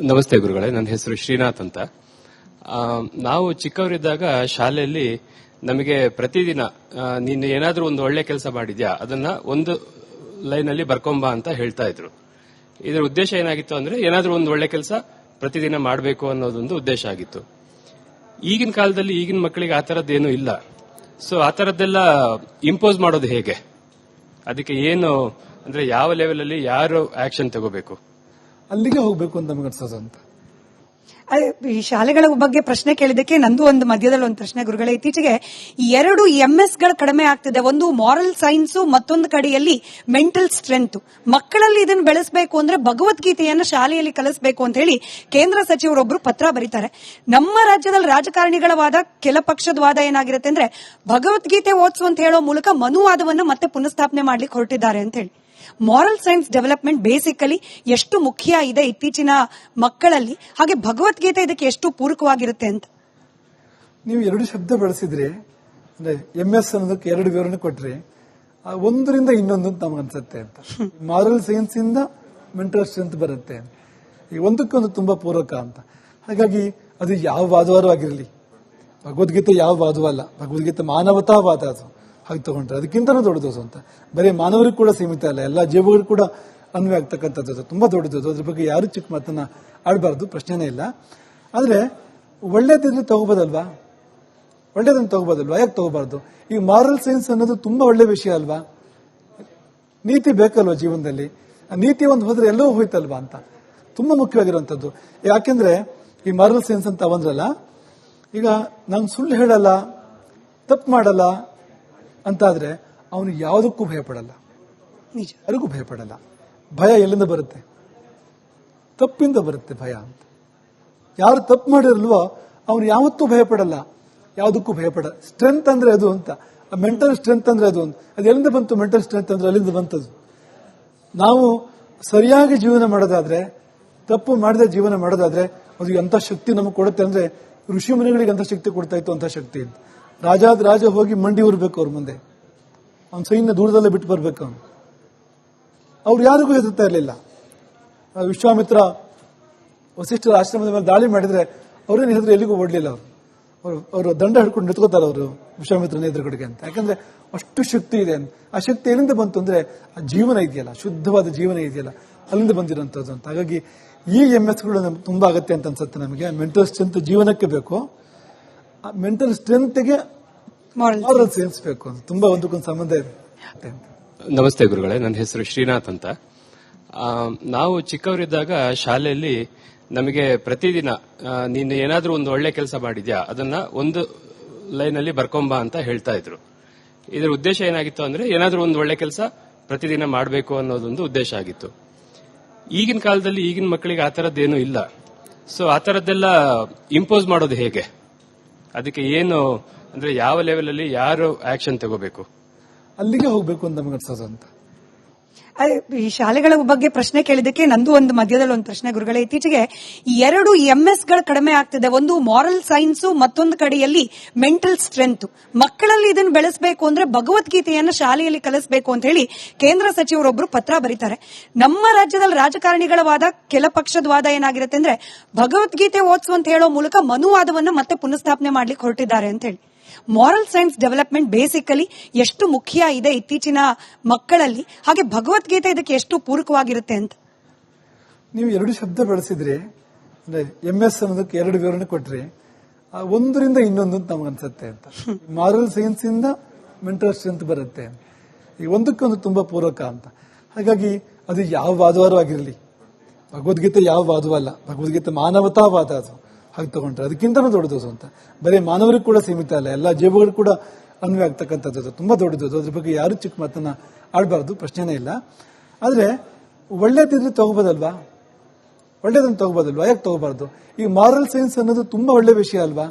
ನಮಸ್ತೆ ಗುರುಗಳೇ, ನನ್ನ ಹೆಸರು ಶ್ರೀನಾಥ್ ಅಂತ. ನಾವು ಚಿಕ್ಕವರಿದ್ದಾಗ ಶಾಲೆಯಲ್ಲಿ ನಮಗೆ ಪ್ರತಿದಿನ ನೀನು ಏನಾದರೂ ಒಂದು ಒಳ್ಳೆ ಕೆಲಸ ಮಾಡಿದ್ಯಾ, ಅದನ್ನ ಒಂದು ಲೈನಲ್ಲಿ ಬರ್ಕೊಂಬ ಅಂತ ಹೇಳ್ತಾ ಇದ್ರು. ಇದರ ಉದ್ದೇಶ ಏನಾಗಿತ್ತು ಅಂದ್ರೆ, ಏನಾದರೂ ಒಂದು ಒಳ್ಳೆ ಕೆಲಸ ಪ್ರತಿದಿನ ಮಾಡಬೇಕು ಅನ್ನೋದೊಂದು ಉದ್ದೇಶ ಆಗಿತ್ತು. ಈಗಿನ ಕಾಲದಲ್ಲಿ ಈಗಿನ ಮಕ್ಕಳಿಗೆ ಆ ಥರದ್ದೇನು ಇಲ್ಲ. ಸೊ ಆ ಥರದ್ದೆಲ್ಲ ಇಂಪೋಸ್ ಮಾಡೋದು ಹೇಗೆ? ಅದಕ್ಕೆ ಏನು, ಅಂದ್ರೆ ಯಾವ ಲೆವೆಲಲ್ಲಿ ಯಾರು ಆಕ್ಷನ್ ತಗೋಬೇಕು? ಅಲ್ಲಿಗೆ ಹೋಗ್ಬೇಕು ಅಂತ ನಮ್ಗೆ ಅಂತ. ಈ ಶಾಲೆಗಳ ಬಗ್ಗೆ ಪ್ರಶ್ನೆ ಕೇಳಿದಕ್ಕೆ ನಂದು ಒಂದು ಮಧ್ಯದಲ್ಲಿ ಒಂದು ಪ್ರಶ್ನೆ ಗುರುಗಳೇ, ಇತ್ತೀಚೆಗೆ ಎರಡು ಎಂ ಎಸ್ಗಳು ಕಡಿಮೆ ಆಗ್ತಿದೆ. ಒಂದು ಮಾರಲ್ ಸೈನ್ಸ್ ಮತ್ತೊಂದು ಕಡೆಯಲ್ಲಿ ಮೆಂಟಲ್ ಸ್ಟ್ರೆಂತ್ ಮಕ್ಕಳಲ್ಲಿ ಇದನ್ನು ಬೆಳೆಸಬೇಕು ಅಂದ್ರೆ ಭಗವದ್ಗೀತೆಯನ್ನ ಶಾಲೆಯಲ್ಲಿ ಕಲಿಸಬೇಕು ಅಂತ ಹೇಳಿ ಕೇಂದ್ರ ಸಚಿವರೊಬ್ಬರು ಪತ್ರ ಬರೀತಾರೆ. ನಮ್ಮ ರಾಜ್ಯದಲ್ಲಿ ರಾಜಕಾರಣಿಗಳ ವಾದ, ಕೆಲ ಪಕ್ಷದ ವಾದ ಏನಾಗಿರುತ್ತೆ ಅಂದ್ರೆ ಭಗವದ್ಗೀತೆ ಓದಿಸು ಅಂತ ಹೇಳೋ ಮೂಲಕ ಮನುವಾದವನ್ನು ಮತ್ತೆ ಪುನಃಸ್ಥಾಪನೆ ಮಾಡ್ಲಿಕ್ಕೆ ಹೊರಟಿದ್ದಾರೆ ಅಂತ ಹೇಳಿ. ಮಾರಲ್ ಸೈನ್ಸ್ ಡೆವಲಪ್ಮೆಂಟ್ ಬೇಸಿಕಲಿ ಎಷ್ಟು ಮುಖ್ಯ ಇದೆ ಇತ್ತೀಚಿನ ಮಕ್ಕಳಲ್ಲಿ? ಹಾಗೆ ಭಗವದ್ಗೀತೆ ಇದಕ್ಕೆ ಎಷ್ಟು ಪೂರಕವಾಗಿರುತ್ತೆ ಅಂತ? ನೀವು ಎರಡು ಶಬ್ದ ಬಳಸಿದ್ರಿ, ಅಂದ್ರೆ ಎಂ ಎಸ್ ಅನ್ನೋದಕ್ಕೆ ಎರಡು ವಿವರಣೆ ಕೊಟ್ರಿ ಒಂದರಿಂದ ಇನ್ನೊಂದು ನಮ್ಗೆ ಅನ್ಸುತ್ತೆ ಅಂತ. ಮಾರಲ್ ಸೈನ್ಸ್ ಇಂದ ಮೆಂಟಲ್ ಸ್ಟ್ರೆಂತ್ ಬರುತ್ತೆ ಈ ಒಂದಕ್ಕೊಂದು ತುಂಬಾ ಪೂರಕ ಅಂತ. ಹಾಗಾಗಿ ಅದು ಯಾವ ವಾದವಾರು ಆಗಿರಲಿ. ಭಗವದ್ಗೀತೆ ಯಾವ ವಾದವಲ್ಲ ಭಗವದ್ಗೀತೆ ಮಾನವತಾವಾದ ಅದು. ಹಾಗೆ ತಗೊಂಡ್ರೆ. ಅದಕ್ಕಿಂತನೂ ದೊಡ್ಡದು ಅಂತ ಬರೀ ಮಾನವರಿಗೆ ಕೂಡ ಸೀಮಿತ ಅಲ್ಲ, ಎಲ್ಲ ಜೀವಗಳು ಕೂಡ ಅನ್ವಯ ಆಗ್ತಕ್ಕಂಥದ್ದು ಅದು. ತುಂಬಾ ದೊಡ್ಡದು. ಅದು. ಅದ್ರ ಬಗ್ಗೆ ಯಾರು ಚಿಕ್ಕ ಮಾತನ್ನ ಆಡಬಾರ್ದು, ಪ್ರಶ್ನೆನೇ ಇಲ್ಲ. ಆದರೆ ಒಳ್ಳೇದಿದ್ರೆ ತಗೋಬೋದಲ್ವಾ? ಒಳ್ಳೇದನ್ನು ತಗೋಬೋದಲ್ವಾ? ಯಾಕೆ ತಗೋಬಾರ್ದು? ಈ ಮಾರಲ್ ಸೈನ್ಸ್ ಅನ್ನೋದು ತುಂಬಾ ಒಳ್ಳೆ ವಿಷಯ ಅಲ್ವಾ? ನೀತಿ ಬೇಕಲ್ವಾ ಜೀವನದಲ್ಲಿ? ನೀತಿ ಒಂದು ಹೋದ್ರೆ ಎಲ್ಲವೂ ಹೋಯ್ತಲ್ವಾ ಅಂತ. ತುಂಬಾ ಮುಖ್ಯವಾಗಿರುವಂಥದ್ದು. ಯಾಕೆಂದ್ರೆ ಈ ಮಾರಲ್ ಸೈನ್ಸ್ ಅಂತ ಬಂದ್ರಲ್ಲ, ಈಗ ನಾನು ಸುಳ್ಳು ಹೇಳಲ್ಲ, ತಪ್ಪು ಮಾಡಲ್ಲ ಅಂತಾದ್ರೆ ಅವನು ಯಾವುದಕ್ಕೂ ಭಯಪಡಲ್ಲ. ನಿಜ. ಯಾರಿಗೂ ಭಯಪಡಲ್ಲ. ಭಯ ಎಲ್ಲಿಂದ ಬರುತ್ತೆ? ತಪ್ಪಿಂದ ಬರುತ್ತೆ ಭಯ ಅಂತ. ಯಾರು ತಪ್ಪು ಮಾಡಿರಲ್ವೋ ಅವನು ಯಾವತ್ತೂ ಭಯಪಡಲ್ಲ. ಯಾವುದಕ್ಕೂ ಭಯಪಡ ಸ್ಟ್ರೆಂತ್ ಅಂದ್ರೆ ಅದು ಅಂತ. ಮೆಂಟಲ್ ಸ್ಟ್ರೆಂತ್ ಅಂದ್ರೆ ಅದು ಅಂತ. ಅದು ಎಲ್ಲಿಂದ ಬಂತು? ಮೆಂಟಲ್ ಸ್ಟ್ರೆಂತ್ ಅಂದ್ರೆ ಅಲ್ಲಿಂದ ಬಂತದ್ದು ನಾವು ಸರಿಯಾಗಿ ಜೀವನ ಮಾಡೋದಾದ್ರೆ ತಪ್ಪು ಮಾಡದೆ ಜೀವನ ಮಾಡೋದಾದ್ರೆ ಅದು ಎಂಥ ಶಕ್ತಿ ನಮಗೆ ಕೊಡುತ್ತೆ ಅಂದ್ರೆ ಋಷಿ ಮುನಿಗಳಿಗೆ ಅಂತ ಶಕ್ತಿ ಕೊಡ್ತಾ ಇತ್ತು ಅಂತ ಶಕ್ತಿ ಅಂತ. ರಾಜಾದ ರಾಜ ಹೋಗಿ ಮಂಡಿ ಉರ್ಬೇಕು ಅವ್ರ ಮುಂದೆ. ಅವ್ನ ಸೈನ್ಯ ದೂರದಲ್ಲೇ ಬಿಟ್ಟು ಬರ್ಬೇಕು ಅವನು. ಅವ್ರು ಯಾರಿಗೂ ಹೆದರ್ತಾ ಇರಲಿಲ್ಲ. ವಿಶ್ವಾಮಿತ್ರ ವಸಿಷ್ಠರ ಆಶ್ರಮದ ಮೇಲೆ ದಾಳಿ ಮಾಡಿದ್ರೆ ಅವ್ರೇನು ಹೆದರು ಎಲ್ಲಿಗೂ ಓಡ್ಲಿಲ್ಲ ಅವರು. ಅವರು ಅವರು ದಂಡ ಹಿಡ್ಕೊಂಡು ನಿಂತ್ಕೋತಾರೆ ಅವರು ವಿಶ್ವಾಮಿತ್ರನ ಎದುರುಗಡೆಗೆ ಅಂತ. ಯಾಕಂದ್ರೆ ಅಷ್ಟು ಶಕ್ತಿ ಇದೆ ಅಂತ. ಆ ಶಕ್ತಿ ಎಲ್ಲಿಂದ ಬಂತು ಅಂದ್ರೆ ಆ ಜೀವನ ಇದೆಯಲ್ಲ, ಶುದ್ಧವಾದ ಜೀವನ ಇದೆಯಲ್ಲ, ಅಲ್ಲಿಂದ ಬಂದಿರೋಂಥದ್ದು ಅಂತ. ಹಾಗಾಗಿ ಈ ಎಂ ಎಸ್ಗಳು ನಮ್ಗೆ ತುಂಬಾ ಅಗತ್ಯ ಅಂತ ಅನ್ಸುತ್ತೆ ನಮಗೆ. ಮೆಂಟಲ್ ಸ್ಟ್ರೆಂತ್ ಜೀವನಕ್ಕೆ ಬೇಕು. ಆ ಮೆಂಟಲ್ ಸ್ಟ್ರೆಂತ್ಗೆ ಮಾರಲ್ ಸೇರಿಸಬೇಕು ಸೈನ್ಸ್ ಬೇಕು ಅಂತ. ತುಂಬಾ ಒಂದಕ್ಕೊಂದು ಸಂಬಂಧ ಇದೆ ನಮಸ್ತೆ ಗುರುಗಳೇ ನನ್ನ ಹೆಸರು ಶ್ರೀನಾಥ್ ಅಂತ. ನಾವು ಚಿಕ್ಕವರಿದ್ದಾಗ ಶಾಲೆಯಲ್ಲಿ ನಮಗೆ ಪ್ರತಿದಿನ ನೀನು ಏನಾದರೂ ಒಂದು ಒಳ್ಳೆ ಕೆಲಸ ಮಾಡಿದ್ಯಾ ಅದನ್ನ ಒಂದು ಲೈನ್ ಅಲ್ಲಿ ಬರ್ಕೊಂಬ ಅಂತ ಹೇಳ್ತಾ ಇದ್ರು. ಇದರ ಉದ್ದೇಶ ಏನಾಗಿತ್ತು ಅಂದ್ರೆ ಏನಾದರೂ ಒಂದು ಒಳ್ಳೆ ಕೆಲಸ ಪ್ರತಿದಿನ ಮಾಡಬೇಕು ಅನ್ನೋದೊಂದು ಉದ್ದೇಶ ಆಗಿತ್ತು. ಈಗಿನ ಕಾಲದಲ್ಲಿ ಈಗಿನ ಮಕ್ಕಳಿಗೆ ಆ ಥರದ್ದೇನು ಇಲ್ಲ. ಸೊ ಆ ಥರದ್ದೆಲ್ಲ ಇಂಪೋಸ್ ಮಾಡೋದು ಹೇಗೆ? ಅದಕ್ಕೆ ಏನು ಅಂದ್ರೆ ಯಾವ ಲೆವೆಲ್ ಅಲ್ಲಿ ಯಾರು ಆಕ್ಷನ್ ತಗೋಬೇಕು? ಅಲ್ಲಿಗೆ ಹೋಗ್ಬೇಕು ಅಂತ ನಮ್ಗೆ ಅನ್ಸೋದು ಈ ಶಾಲೆಗಳ ಬಗ್ಗೆ ಪ್ರಶ್ನೆ ಕೇಳಿದಕ್ಕೆ ನಂದು ಒಂದು ಮಧ್ಯದಲ್ಲಿ ಒಂದು ಪ್ರಶ್ನೆ ಗುರುಗಳೇ, ಇತ್ತೀಚೆಗೆ ಎರಡು ಎಂ ಎಸ್ಗಳು ಕಡಿಮೆ ಆಗ್ತಿದೆ. ಒಂದು ಮಾರಲ್ ಸೈನ್ಸ್ ಮತ್ತೊಂದು ಕಡೆಯಲ್ಲಿ ಮೆಂಟಲ್ ಸ್ಟ್ರೆಂತ್ ಮಕ್ಕಳಲ್ಲಿ ಇದನ್ನು ಬೆಳೆಸಬೇಕು ಅಂದ್ರೆ ಭಗವದ್ಗೀತೆಯನ್ನು ಶಾಲೆಯಲ್ಲಿ ಕಲಿಸಬೇಕು ಅಂತ ಹೇಳಿ ಕೇಂದ್ರ ಸಚಿವರೊಬ್ಬರು ಪತ್ರ ಬರೀತಾರೆ. ನಮ್ಮ ರಾಜ್ಯದಲ್ಲಿ ರಾಜಕಾರಣಿಗಳ ವಾದ, ಕೆಲ ಪಕ್ಷದ ವಾದ ಏನಾಗಿರುತ್ತೆ ಅಂದ್ರೆ ಭಗವದ್ಗೀತೆ ಓದಿಸು ಅಂತ ಹೇಳೋ ಮೂಲಕ ಮನುವಾದವನ್ನು ಮತ್ತೆ ಪುನಃಸ್ಥಾಪನೆ ಮಾಡ್ಲಿಕ್ಕೆ ಹೊರಟಿದ್ದಾರೆ ಅಂತ ಹೇಳಿ. ಮಾರಲ್ ಸೈನ್ಸ್ ಡೆವಲಪ್ಮೆಂಟ್ ಬೇಸಿಕಲಿ ಎಷ್ಟು ಮುಖ್ಯ ಇದೆ ಇತ್ತೀಚಿನ ಮಕ್ಕಳಲ್ಲಿ? ಹಾಗೆ ಭಗವದ್ಗೀತೆ ಇದಕ್ಕೆ ಎಷ್ಟು ಪೂರಕವಾಗಿರುತ್ತೆ ಅಂತ? ನೀವು ಎರಡು ಶಬ್ದ ಬಳಸಿದ್ರಿ, ಅಂದ್ರೆ ಎಂ ಎಸ್ ಅನ್ನೋದಕ್ಕೆ ಎರಡು ವಿವರಣೆ ಕೊಟ್ರಿ ಒಂದರಿಂದ ಇನ್ನೊಂದು ಅಂತ ನಮ್ಗೆ ಅನ್ಸುತ್ತೆ ಅಂತ. ಮಾರಲ್ ಸೈನ್ಸ್ ಇಂದ ಮೆಂಟಲ್ ಸ್ಟ್ರೆಂತ್ ಬರುತ್ತೆ ಈ ಒಂದಕ್ಕೊಂದು ತುಂಬಾ ಪೂರಕ ಅಂತ. ಹಾಗಾಗಿ ಅದು ಯಾವ ವಾದವಾರು ಆಗಿರಲಿ. ಭಗವದ್ಗೀತೆ ಯಾವ ವಾದವೂ ಅಲ್ಲ. ಭಗವದ್ಗೀತೆ ಮಾನವತಾವಾದ ಅದು. ಹಾಗೆ ತಗೊಂಡ್ರೆ ಅದಕ್ಕಿಂತನೂ ದೊಡ್ಡದು ಅಂತ. ಬರೀ ಮಾನವರಿಗೆ ಕೂಡ ಸೀಮಿತ ಅಲ್ಲ, ಎಲ್ಲ ಜೀವಗಳು ಕೂಡ ಅನ್ವಯ ಆಗ್ತಕ್ಕಂಥದ್ದು ತುಂಬಾ ದೊಡ್ಡದು ಅದು. ಅದ್ರ ಬಗ್ಗೆ ಯಾರು ಚಿಕ್ಕ ಮಾತನ್ನ ಆಡಬಾರ್ದು, ಪ್ರಶ್ನೆನೇ ಇಲ್ಲ. ಆದ್ರೆ ಒಳ್ಳೇದಿದ್ರೆ ತಗೋಬೋದಲ್ವಾ? ಒಳ್ಳೇದನ್ನು ತಗೋಬೋದಲ್ವಾ? ಯಾಕೆ ತಗೋಬಾರ್ದು? ಈ ಮಾರಲ್ ಸೈನ್ಸ್ ಅನ್ನೋದು ತುಂಬಾ ಒಳ್ಳೆ ವಿಷಯ ಅಲ್ವಾ?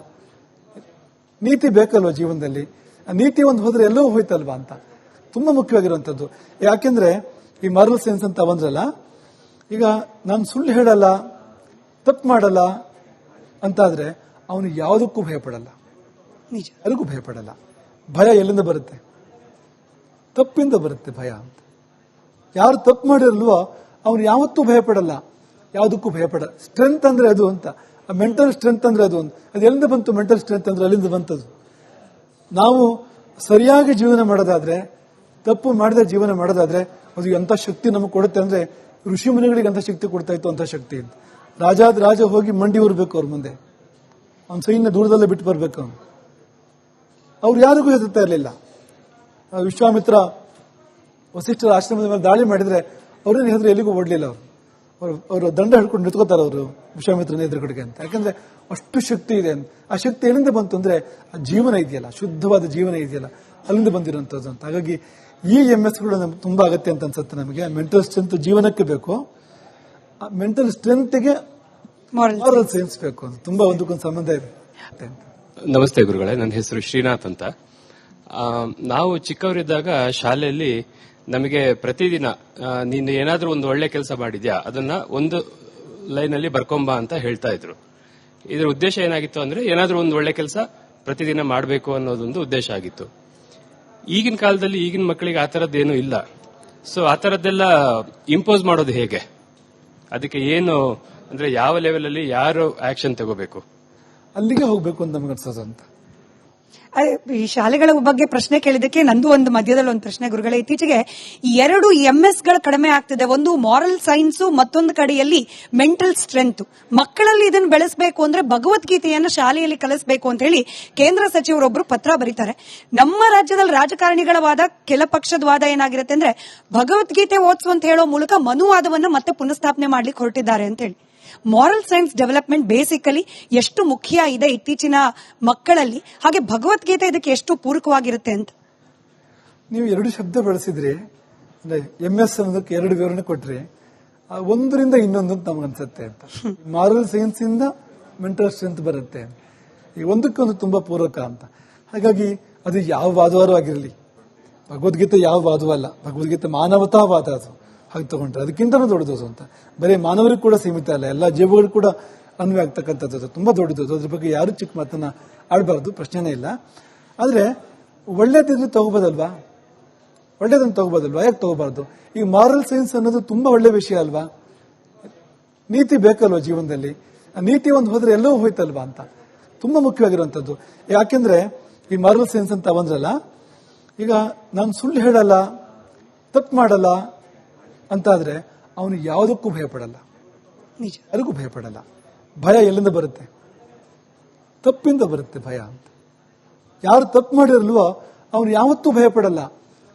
ನೀತಿ ಬೇಕಲ್ವಾ ಜೀವನದಲ್ಲಿ? ನೀತಿ ಒಂದು ಹೋದ್ರೆ ಎಲ್ಲವೂ ಹೋಯ್ತಲ್ವಾ ಅಂತ. ತುಂಬಾ ಮುಖ್ಯವಾಗಿರುವಂತದ್ದು ಯಾಕೆಂದ್ರೆ ಈ ಮಾರಲ್ ಸೈನ್ಸ್ ಅಂತ ಬಂದ್ರಲ್ಲ, ಈಗ ನಾನು ಸುಳ್ಳು ಹೇಳಲ್ಲ, ತಪ್ಪು ಮಾಡಲ್ಲ ಅಂತಾದ್ರೆ ಅವನು ಯಾವುದಕ್ಕೂ ಭಯಪಡಲ್ಲ. ನಿಜ. ಅದಕ್ಕೂ ಭಯಪಡಲ್ಲ. ಭಯ ಎಲ್ಲಿಂದ ಬರುತ್ತೆ? ತಪ್ಪಿಂದ ಬರುತ್ತೆ ಭಯ ಅಂತ. ಯಾರು ತಪ್ಪು ಮಾಡಿರಲ್ವೋ ಅವನು ಯಾವತ್ತೂ ಭಯಪಡಲ್ಲ. ಯಾವುದಕ್ಕೂ ಭಯಪಡ ಸ್ಟ್ರೆಂತ್ ಅಂದ್ರೆ ಅದು ಅಂತ. ಮೆಂಟಲ್ ಸ್ಟ್ರೆಂತ್ ಅಂದ್ರೆ ಅದು ಅಂತ. ಅದು ಎಲ್ಲಿಂದ ಬಂತು? ಮೆಂಟಲ್ ಸ್ಟ್ರೆಂತ್ ಅಂದ್ರೆ ಅಲ್ಲಿಂದ ಬಂತದು. ನಾವು ಸರಿಯಾಗಿ ಜೀವನ ಮಾಡೋದಾದ್ರೆ ತಪ್ಪು ಮಾಡಿದ್ರೆ ಜೀವನ ಮಾಡೋದಾದ್ರೆ ಅದು ಎಂಥ ಶಕ್ತಿ ನಮಗೆ ಕೊಡುತ್ತೆ ಅಂದ್ರೆ ಋಷಿ ಮುನಿಗಳಿಗೆ ಅಂತ ಶಕ್ತಿ ಕೊಡ್ತಾ ಇತ್ತು ಅಂತ ಶಕ್ತಿ ಅಂತ. ರಾಜಾದ ರಾಜ ಹೋಗಿ ಮಂಡಿ ಊರ್ಬೇಕು ಅವ್ರ ಮುಂದೆ. ಅವ್ನ ಸೈನ್ಯ ದೂರದಲ್ಲೇ ಬಿಟ್ಟು ಬರ್ಬೇಕು ಅವನು. ಅವ್ರು ಯಾರಿಗೂ ಹೆದರ್ತಾ ಇರಲಿಲ್ಲ. ವಿಶ್ವಾಮಿತ್ರ ವಸಿಷ್ಠರ ಆಶ್ರಮದ ಮೇಲೆ ದಾಳಿ ಮಾಡಿದ್ರೆ ಅವ್ರೇನು ಹೆದರು ಎಲ್ಲಿಗೂ ಓಡ್ಲಿಲ್ಲ ಅವರು. ಅವರು ದಂಡ ಹಿಡ್ಕೊಂಡು ನಿಂತ್ಕೋತಾರೆ ಅವರು ವಿಶ್ವಾಮಿತ್ರನ ಎದುರುಗಡೆಗೆ ಅಂತ. ಯಾಕಂದ್ರೆ ಅಷ್ಟು ಶಕ್ತಿ ಇದೆ ಅಂತ. ಆ ಶಕ್ತಿ ಎಲ್ಲಿಂದ ಬಂತು ಅಂದ್ರೆ ಆ ಜೀವನ ಇದೆಯಲ್ಲ, ಶುದ್ಧವಾದ ಜೀವನ ಇದೆಯಲ್ಲ, ಅಲ್ಲಿಂದ ಬಂದಿರುವಂತದ್ದು ಅಂತ. ಹಾಗಾಗಿ ಈ ಎಂ ಎಸ್ಗಳು ನಮ್ಗೆ ತುಂಬಾ ಅಗತ್ಯ ಅಂತ ಅನ್ಸುತ್ತೆ ನಮಗೆ. ಮೆಂಟಲ್ ಸ್ಟ್ರೆಂತ್ ಜೀವನಕ್ಕೆ ಬೇಕು. ಮೆಂಟಲ್ ಸ್ಟ್ರೆಂತ್ಗೆ ಮಾರಲ್ ಮಾರಲ್ ಸೈನ್ಸ್ ಬೇಕು ಅಂತ. ತುಂಬಾ ಒಂದಕ್ಕೊಂದು ಸಂಬಂಧ ಇದೆ. ನಮಸ್ತೆ ಗುರುಗಳೇ ನನ್ನ ಹೆಸರು ಶ್ರೀನಾಥ್ ಅಂತ. ನಾವು ಚಿಕ್ಕವರಿದ್ದಾಗ ಶಾಲೆಯಲ್ಲಿ ನಮಗೆ ಪ್ರತಿದಿನ ನೀನು ಏನಾದರೂ ಒಂದು ಒಳ್ಳೆ ಕೆಲಸ ಮಾಡಿದ್ಯಾ ಅದನ್ನ ಒಂದು ಲೈನ್ ಅಲ್ಲಿ ಬರ್ಕೊಂಬ ಅಂತ ಹೇಳ್ತಾ ಇದ್ರು. ಇದರ ಉದ್ದೇಶ ಏನಾಗಿತ್ತು ಅಂದ್ರೆ ಏನಾದರೂ ಒಂದು ಒಳ್ಳೆ ಕೆಲಸ ಪ್ರತಿದಿನ ಮಾಡಬೇಕು ಅನ್ನೋದೊಂದು ಉದ್ದೇಶ ಆಗಿತ್ತು. ಈಗಿನ ಕಾಲದಲ್ಲಿ ಈಗಿನ ಮಕ್ಕಳಿಗೆ ಆ ಥರದ್ದೇನು ಇಲ್ಲ. ಸೊ ಆ ಥರದ್ದೆಲ್ಲ ಇಂಪೋಸ್ ಮಾಡೋದು ಹೇಗೆ? ಅದಕ್ಕೆ ಏನು ಅಂದ್ರೆ ಯಾವ ಲೆವೆಲ್ ಅಲ್ಲಿ ಯಾರು ಆಕ್ಷನ್ ತಗೋಬೇಕು? ಅಲ್ಲಿಗೆ ಹೋಗ್ಬೇಕು ಅಂತ ನಮ್ಗೆ ಅನ್ಸೋದಂತ ಈ ಶಾಲೆಗಳ ಬಗ್ಗೆ ಪ್ರಶ್ನೆ ಕೇಳಿದಕ್ಕೆ ನಂದು ಒಂದು ಮಧ್ಯದಲ್ಲಿ ಒಂದು ಪ್ರಶ್ನೆ ಗುರುಗಳೇ. ಇತ್ತೀಚೆಗೆ ಎರಡು ಎಂ ಗಳು ಕಡಿಮೆ ಆಗ್ತಿದೆ. ಒಂದು ಮಾರಲ್ ಸೈನ್ಸ್ ಮತ್ತೊಂದು ಕಡೆಯಲ್ಲಿ ಮೆಂಟಲ್ ಸ್ಟ್ರೆಂತ್ ಮಕ್ಕಳಲ್ಲಿ ಇದನ್ನು ಬೆಳೆಸಬೇಕು ಅಂದ್ರೆ ಭಗವದ್ಗೀತೆಯನ್ನು ಶಾಲೆಯಲ್ಲಿ ಕಲಿಸಬೇಕು ಅಂತ ಹೇಳಿ ಕೇಂದ್ರ ಸಚಿವರೊಬ್ಬರು ಪತ್ರ ಬರೀತಾರೆ. ನಮ್ಮ ರಾಜ್ಯದಲ್ಲಿ ರಾಜಕಾರಣಿಗಳ ವಾದ ಕೆಲ ಪಕ್ಷದ ವಾದ ಏನಾಗಿರುತ್ತೆ ಅಂದ್ರೆ ಭಗವದ್ಗೀತೆ ಓದಿಸು ಅಂತ ಹೇಳೋ ಮೂಲಕ ಮನುವಾದವನ್ನು ಮತ್ತೆ ಪುನಃಸ್ಥಾಪನೆ ಮಾಡ್ಲಿಕ್ಕೆ ಹೊರಟಿದ್ದಾರೆ ಅಂತ ಹೇಳಿ. ಮಾರಲ್ ಸೈನ್ಸ್ ಡೆವಲಪ್ಮೆಂಟ್ ಬೇಸಿಕಲಿ ಎಷ್ಟು ಮುಖ್ಯ ಇದೆ ಇತ್ತೀಚಿನ ಮಕ್ಕಳಲ್ಲಿ? ಹಾಗೆ ಭಗವದ್ಗೀತೆ ಇದಕ್ಕೆ ಎಷ್ಟು ಪೂರಕವಾಗಿರುತ್ತೆ ಅಂತ? ನೀವು ಎರಡು ಶಬ್ದ ಬಳಸಿದ್ರಿ, ಅಂದ್ರೆ ಎಂ ಎಸ್ ಅನ್ನೋದಕ್ಕೆ ಎರಡು ವಿವರಣೆ ಕೊಟ್ರಿ ಒಂದರಿಂದ ಇನ್ನೊಂದು ಅಂತ ನಮ್ಗೆ ಅನ್ಸುತ್ತೆ ಅಂತ. ಮಾರಲ್ ಸೈನ್ಸ್ ಇಂದ ಮೆಂಟಲ್ ಸ್ಟ್ರೆಂತ್ ಬರುತ್ತೆ ಈ ಒಂದಕ್ಕೊಂದು ತುಂಬಾ ಪೂರಕ ಅಂತ. ಹಾಗಾಗಿ ಅದು ಯಾವ ವಾದವಾರು ಆಗಿರಲಿ. ಭಗವದ್ಗೀತೆ ಯಾವ ವಾದವಲ್ಲ ಭಗವದ್ಗೀತೆ ಮಾನವತಾವಾದ ಅದು. ಹಾಗೆ ತಗೊಂಡ್ರೆ. ಅದಕ್ಕಿಂತನೂ ದೊಡ್ಡದು ಅಂತ. ಬರೀ ಮಾನವರಿಗೆ ಕೂಡ ಸೀಮಿತ ಅಲ್ಲ, ಎಲ್ಲ ಜೀವಗಳು ಕೂಡ ಅನ್ವಯ ಆಗ್ತಕ್ಕಂಥದ್ದು ತುಂಬ ದೊಡ್ಡದು ಅದು. ಅದ್ರ ಬಗ್ಗೆ ಯಾರು ಚಿಕ್ಕ ಮಾತನ್ನ ಆಡಬಾರ್ದು, ಪ್ರಶ್ನೆನೇ ಇಲ್ಲ. ಆದ್ರೆ ಒಳ್ಳೇದಿದ್ರೆ ತಗೋಬೋದಲ್ವಾ? ಒಳ್ಳೇದನ್ನು ತಗೋಬೋದಲ್ವಾ? ಯಾಕೆ ತಗೋಬಾರ್ದು? ಈ ಮಾರಲ್ ಸೈನ್ಸ್ ಅನ್ನೋದು ತುಂಬಾ ಒಳ್ಳೆ ವಿಷಯ ಅಲ್ವಾ? ನೀತಿ ಬೇಕಲ್ವಾ ಜೀವನದಲ್ಲಿ? ಆ ನೀತಿ ಒಂದು ಹೋದ್ರೆ ಎಲ್ಲವೂ ಹೋಯ್ತಲ್ವಾ ಅಂತ. ತುಂಬಾ ಮುಖ್ಯವಾಗಿರುವಂತದ್ದು ಯಾಕೆಂದ್ರೆ ಈ ಮಾರಲ್ ಸೈನ್ಸ್ ಅಂತ ಬಂದ್ರಲ್ಲ, ಈಗ ನಾನು ಸುಳ್ಳು ಹೇಳಲ್ಲ, ತಪ್ಪು ಮಾಡಲ್ಲ ಅಂತಾದ್ರೆ ಅವನು ಯಾವುದಕ್ಕೂ ಭಯಪಡಲ್ಲ. ನಿಜ. ಯಾರಿಗೂ ಭಯಪಡಲ್ಲ. ಭಯ ಎಲ್ಲಿಂದ ಬರುತ್ತೆ? ತಪ್ಪಿಂದ ಬರುತ್ತೆ ಭಯ ಅಂತ. ಯಾರು ತಪ್ಪು ಮಾಡಿರಲ್ವೋ ಅವನು ಯಾವತ್ತೂ ಭಯಪಡಲ್ಲ.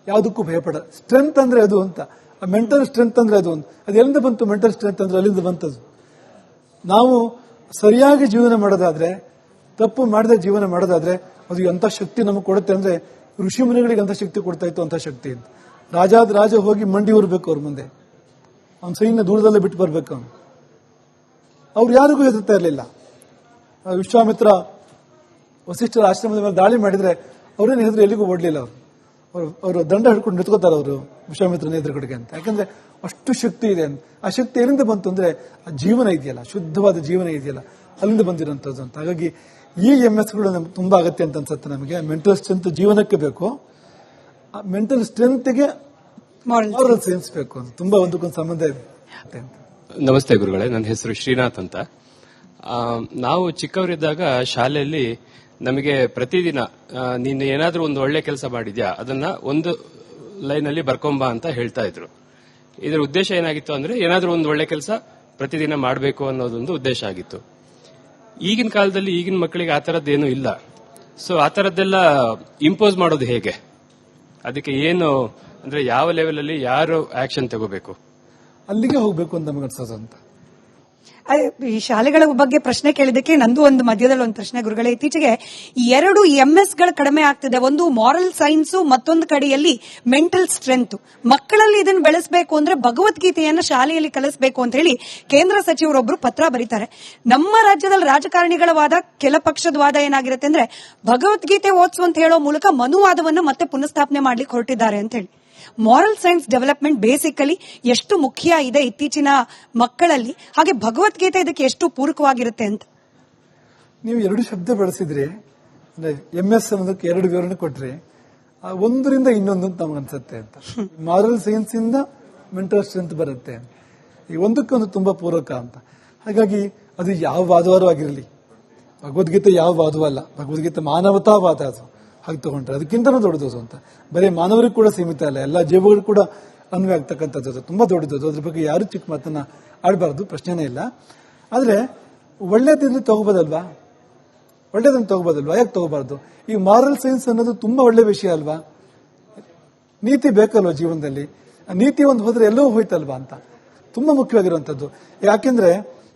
ಯಾವುದಕ್ಕೂ ಭಯಪಡಲ್ಲ ಸ್ಟ್ರೆಂತ್ ಅಂದ್ರೆ ಅದು ಅಂತ. ಮೆಂಟಲ್ ಸ್ಟ್ರೆಂತ್ ಅಂದ್ರೆ ಅದು ಅಂತ. ಅದು ಎಲ್ಲಿಂದ ಬಂತು? ಮೆಂಟಲ್ ಸ್ಟ್ರೆಂತ್ ಅಂದ್ರೆ ಅಲ್ಲಿಂದ ಬಂತದು. ನಾವು ಸರಿಯಾಗಿ ಜೀವನ ಮಾಡೋದಾದ್ರೆ ತಪ್ಪು ಮಾಡದೆ ಜೀವನ ಮಾಡೋದಾದ್ರೆ ಅದು ಎಂಥ ಶಕ್ತಿ ನಮಗೆ ಕೊಡುತ್ತೆ ಅಂದ್ರೆ ಋಷಿ ಮುನಿಗಳಿಗೆ ಅಂತ ಶಕ್ತಿ ಕೊಡ್ತಾ ಇತ್ತು ಅಂತ ಶಕ್ತಿ ಅಂತ. ರಾಜಾದ ರಾಜ ಹೋಗಿ ಮಂಡಿ ಊರ್ಬೇಕು ಅವ್ರ ಮುಂದೆ. ಅವ್ನ ಸೈನ್ಯ ದೂರದಲ್ಲೇ ಬಿಟ್ಟು ಬರ್ಬೇಕು ಅವನು. ಅವ್ರು ಯಾರಿಗೂ ಹೆದರ್ತಾ ಇರಲಿಲ್ಲ. ವಿಶ್ವಾಮಿತ್ರ ವಸಿಷ್ಠರ ಆಶ್ರಮದ ಮೇಲೆ ದಾಳಿ ಮಾಡಿದ್ರೆ ಅವ್ರೇನು ಹೆದರು ಎಲ್ಲಿಗೂ ಓಡಲಿಲ್ಲ ಅವರು. ಅವರು ದಂಡ ಹಿಡ್ಕೊಂಡು ನಿಂತ್ಕೋತಾರೆ ಅವರು ವಿಶ್ವಾಮಿತ್ರನ ಎದುರುಗಡೆಗೆ ಅಂತ. ಯಾಕಂದ್ರೆ ಅಷ್ಟು ಶಕ್ತಿ ಇದೆ ಅಂತ. ಆ ಶಕ್ತಿ ಎಲ್ಲಿಂದ ಬಂತು ಅಂದ್ರೆ ಆ ಜೀವನ ಇದೆಯಲ್ಲ, ಶುದ್ಧವಾದ ಜೀವನ ಇದೆಯಲ್ಲ, ಅಲ್ಲಿಂದ ಬಂದಿರುವಂತದ್ದು ಅಂತ. ಹಾಗಾಗಿ ಈ ಎಂ ಎಸ್ಗಳು ನಮ್ಗೆ ತುಂಬಾ ಅಗತ್ಯ ಅಂತ ಅನ್ಸುತ್ತೆ ನಮಗೆ. ಮೆಂಟಲ್ ಸ್ಟ್ರೆಂತ್ ಜೀವನಕ್ಕೆ ಬೇಕು. ಮೆಂಟಲ್ ಸ್ಟ್ರೆಂತ್ಗೆ ಮಾರಲ್ ಮಾರಲ್ ಸೈನ್ಸ್ ಬೇಕು ಅಂತ. ತುಂಬಾ ಒಂದಕ್ಕೊಂದು ಸಂಬಂಧ ಇದೆ ನಮಸ್ತೆ ಗುರುಗಳೇ ನನ್ನ ಹೆಸರು ಶ್ರೀನಾಥ್ ಅಂತ. ಆ, ನಾವು ಚಿಕ್ಕವರಿದ್ದಾಗ ಶಾಲೆಯಲ್ಲಿ ನಮಗೆ ಪ್ರತಿದಿನ ನೀನು ಏನಾದರೂ ಒಂದು ಒಳ್ಳೆ ಕೆಲಸ ಮಾಡಿದ್ಯಾ ಅದನ್ನ ಒಂದು ಲೈನ್ ಅಲ್ಲಿ ಬರ್ಕೊಂಬ ಅಂತ ಹೇಳ್ತಾ ಇದ್ರು. ಇದರ ಉದ್ದೇಶ ಏನಾಗಿತ್ತು ಅಂದ್ರೆ ಏನಾದರೂ ಒಂದು ಒಳ್ಳೆ ಕೆಲಸ ಪ್ರತಿದಿನ ಮಾಡಬೇಕು ಅನ್ನೋದೊಂದು ಉದ್ದೇಶ ಆಗಿತ್ತು. ಈಗಿನ ಕಾಲದಲ್ಲಿ ಈಗಿನ ಮಕ್ಕಳಿಗೆ ಆ ಥರದ್ದೇನು ಇಲ್ಲ. ಸೊ ಆ ಥರದ್ದೆಲ್ಲ ಇಂಪೋಸ್ ಮಾಡೋದು ಹೇಗೆ? ಅದಕ್ಕೆ ಏನು ಅಂದ್ರೆ ಯಾವ ಲೆವೆಲ್ ಅಲ್ಲಿ ಯಾರು ಆಕ್ಷನ್ ತಗೋಬೇಕು? ಅಲ್ಲಿಗೆ ಹೋಗ್ಬೇಕು ಅಂತ ನಮ್ಗೆ ಅನ್ಸೋದು ಅಂತ. ಅದೇ, ಈ ಶಾಲೆಗಳ ಬಗ್ಗೆ ಪ್ರಶ್ನೆ ಕೇಳಿದಕ್ಕೆ ನಂದು ಒಂದು ಮಧ್ಯದಲ್ಲಿ ಒಂದು ಪ್ರಶ್ನೆ ಗುರುಗಳೇ. ಇತ್ತೀಚೆಗೆ ಎರಡು ಎಂ ಎಸ್ಗಳು ಕಡಿಮೆ ಆಗ್ತಿದೆ. ಒಂದು ಮಾರಲ್ ಸೈನ್ಸ್ ಮತ್ತೊಂದು ಕಡೆಯಲ್ಲಿ ಮೆಂಟಲ್ ಸ್ಟ್ರೆಂತ್ ಮಕ್ಕಳಲ್ಲಿ ಇದನ್ನು ಬೆಳೆಸಬೇಕು ಅಂದ್ರೆ ಭಗವದ್ಗೀತೆಯನ್ನು ಶಾಲೆಯಲ್ಲಿ ಕಲಿಸಬೇಕು ಅಂತ ಹೇಳಿ ಕೇಂದ್ರ ಸಚಿವರೊಬ್ಬರು ಪತ್ರ ಬರೀತಾರೆ. ನಮ್ಮ ರಾಜ್ಯದಲ್ಲಿ ರಾಜಕಾರಣಿಗಳ ವಾದ ಕೆಲ ಪಕ್ಷದ ವಾದ ಏನಾಗಿರುತ್ತೆ ಅಂದ್ರೆ ಭಗವದ್ಗೀತೆ ಓದಿಸು ಅಂತ ಹೇಳೋ ಮೂಲಕ ಮನುವಾದವನ್ನು ಮತ್ತೆ ಪುನಃಸ್ಥಾಪನೆ ಮಾಡ್ಲಿಕ್ಕೆ ಹೊರಟಿದ್ದಾರೆ ಅಂತ ಹೇಳಿ. ಮಾರಲ್ ಸೈನ್ಸ್ ಡೆವಲಪ್ಮೆಂಟ್ ಬೇಸಿಕಲಿ ಎಷ್ಟು ಮುಖ್ಯ ಇದೆ ಇತ್ತೀಚಿನ ಮಕ್ಕಳಲ್ಲಿ? ಹಾಗೆ ಭಗವದ್ಗೀತೆ ಇದಕ್ಕೆ ಎಷ್ಟು ಪೂರಕವಾಗಿರುತ್ತೆ ಅಂತ? ನೀವು ಎರಡು ಶಬ್ದ ಬಳಸಿದ್ರೆ ಅಂದ್ರೆ ಎಂ ಎಸ್ ಅನ್ನೋದಕ್ಕೆ ಎರಡು ವಿವರಣೆ ಕೊಟ್ರಿ ಒಂದರಿಂದ ಇನ್ನೊಂದು ಅಂತ ನಮ್ಗೆ ಅನ್ಸುತ್ತೆ ಅಂತ. ಮಾರಲ್ ಸೈನ್ಸ್ ಇಂದ ಮೆಂಟಲ್ ಸ್ಟ್ರೆಂತ್ ಬರುತ್ತೆ ಈ ಒಂದಕ್ಕೊಂದು ತುಂಬಾ ಪೂರಕ ಅಂತ. ಹಾಗಾಗಿ ಅದು ಯಾವ ವಾದವಾರು ಆಗಿರಲಿ. ಭಗವದ್ಗೀತೆ ಯಾವ ವಾದವಲ್ಲ ಭಗವದ್ಗೀತೆ ಮಾನವತಾವಾದ ಅದು. ಹಾಗೆ ತಗೊಂಡ್ರೆ ಅದಕ್ಕಿಂತನೂ ದೊಡ್ಡದು ಅಂತ. ಬರೀ ಮಾನವರಿಗೆ ಕೂಡ ಸೀಮಿತ ಅಲ್ಲ, ಎಲ್ಲ ಜೀವಗಳು ಕೂಡ ಅನ್ವಯ ಆಗ್ತಕ್ಕಂಥದ್ದು ತುಂಬಾ ದೊಡ್ಡದು ಅದ್ರ ಬಗ್ಗೆ ಯಾರು ಚಿಕ್ಕ ಮಾತನ್ನ ಆಡಬಾರ್ದು, ಪ್ರಶ್ನೆನೇ ಇಲ್ಲ. ಆದ್ರೆ ಒಳ್ಳೇದಿದ್ರೆ ತಗೋಬೋದಲ್ವಾ? ಒಳ್ಳೇದನ್ನ ತಗೋಬೋದಲ್ವಾ? ಯಾಕೆ ತಗೋಬಾರ್ದು? ಈ ಮಾರಲ್ ಸೈನ್ಸ್ ಅನ್ನೋದು ತುಂಬಾ ಒಳ್ಳೆ ವಿಷಯ ಅಲ್ವಾ? ನೀತಿ ಬೇಕಲ್ವಾ ಜೀವನದಲ್ಲಿ? ನೀತಿ ಒಂದು ಹೋದ್ರೆ ಎಲ್ಲವೂ ಹೋಯ್ತಲ್ವಾ ಅಂತ. ತುಂಬಾ ಮುಖ್ಯವಾಗಿರುವಂಥದ್ದು. ಯಾಕೆಂದ್ರೆ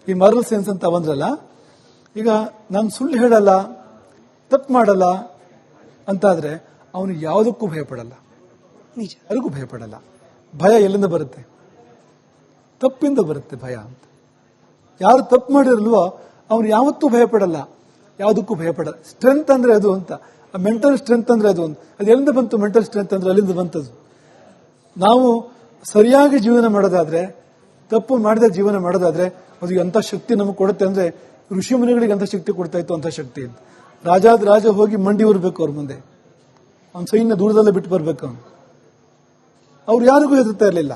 ಈ ಮಾರಲ್ ಸೈನ್ಸ್ ಅಂತ ಬಂದ್ರಲ್ಲ, ಈಗ ನಾನು ಸುಳ್ಳು ಹೇಳಲ್ಲ, ತಪ್ಪು ಮಾಡಲ್ಲ ಅಂತಾದ್ರೆ ಅವನು ಯಾವುದಕ್ಕೂ ಭಯಪಡಲ್ಲ. ನಿಜ. ಯಾರಿಗೂ ಭಯಪಡಲ್ಲ. ಭಯ ಎಲ್ಲಿಂದ ಬರುತ್ತೆ? ತಪ್ಪಿಂದ ಬರುತ್ತೆ ಭಯ ಅಂತ. ಯಾರು ತಪ್ಪು ಮಾಡಿರಲ್ವೋ ಅವನು ಯಾವತ್ತೂ ಭಯಪಡಲ್ಲ. ಯಾವುದಕ್ಕೂ ಭಯಪಡಲ್ಲ ಸ್ಟ್ರೆಂತ್ ಅಂದ್ರೆ ಅದು ಅಂತ. ಮೆಂಟಲ್ ಸ್ಟ್ರೆಂತ್ ಅಂದ್ರೆ ಅದು ಅಂತ. ಅದು ಎಲ್ಲಿಂದ ಬಂತು? ಮೆಂಟಲ್ ಸ್ಟ್ರೆಂತ್ ಅಂದ್ರೆ ಅಲ್ಲಿಂದ ಬಂತದ್ದು ನಾವು ಸರಿಯಾಗಿ ಜೀವನ ಮಾಡೋದಾದ್ರೆ ತಪ್ಪು ಮಾಡಿದ ಜೀವನ ಮಾಡೋದಾದ್ರೆ ಅದು ಎಂಥ ಶಕ್ತಿ ನಮಗೆ ಕೊಡುತ್ತೆ ಅಂದ್ರೆ ಋಷಿ ಮುನಿಗಳಿಗೆ ಎಂಥ ಶಕ್ತಿ ಕೊಡ್ತಾ ಇತ್ತು ಅಂತ ಶಕ್ತಿ ಅಂತ. ರಾಜಾದ ರಾಜ ಹೋಗಿ ಮಂಡಿ ಉರ್ಬೇಕು ಅವ್ರ ಮುಂದೆ. ಅವ್ನ ಸೈನ್ಯ ದೂರದಲ್ಲೇ ಬಿಟ್ಟು ಬರ್ಬೇಕು ಅವನು. ಅವ್ರು ಯಾರಿಗೂ ಹೆದರ್ತಾ ಇರಲಿಲ್ಲ.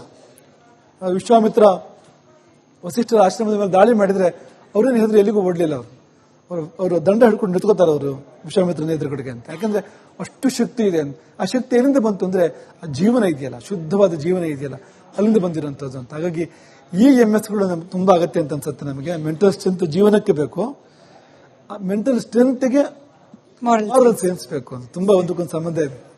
ವಿಶ್ವಾಮಿತ್ರ ವಸಿಷ್ಠರ ಆಶ್ರಮದ ಮೇಲೆ ದಾಳಿ ಮಾಡಿದ್ರೆ ಅವ್ರೇನು ಹೆದರು ಎಲ್ಲಿಗೂ ಓಡಲಿಲ್ಲ ಅವರು. ಅವರು ದಂಡ ಹಿಡ್ಕೊಂಡು ನಿಂತ್ಕೋತಾರೆ ಅವರು ವಿಶ್ವಾಮಿತ್ರನ ಎದುರುಗಡೆಗೆ ಅಂತ. ಯಾಕಂದ್ರೆ ಅಷ್ಟು ಶಕ್ತಿ ಇದೆ ಅಂತ. ಆ ಶಕ್ತಿ ಎಲ್ಲಿಂದ ಬಂತು ಅಂದ್ರೆ ಆ ಜೀವನ ಇದೆಯಲ್ಲ, ಶುದ್ಧವಾದ ಜೀವನ ಇದೆಯಲ್ಲ, ಅಲ್ಲಿಂದ ಬಂದಿರುವಂತದ್ದು ಅಂತ. ಹಾಗಾಗಿ ಈ ಎಂ ಎಸ್ಗಳು ನಮ್ಗೆ ತುಂಬಾ ಅಗತ್ಯ ಅಂತ ಅನ್ಸುತ್ತೆ ನಮಗೆ. ಮೆಂಟಲ್ ಸ್ಟ್ರೆಂತ್ ಜೀವನಕ್ಕೆ ಬೇಕು. ಮೆಂಟಲ್ ಸ್ಟ್ರೆಂತ್ಗೆ ಮಾರಲ್ ಸೇರಿಸ್ಬೇಕು ಸೈನ್ಸ್ ಬೇಕು ಅಂತ. ತುಂಬಾ ಒಂದಕ್ಕೊಂದು ಸಂಬಂಧ ಇದೆ.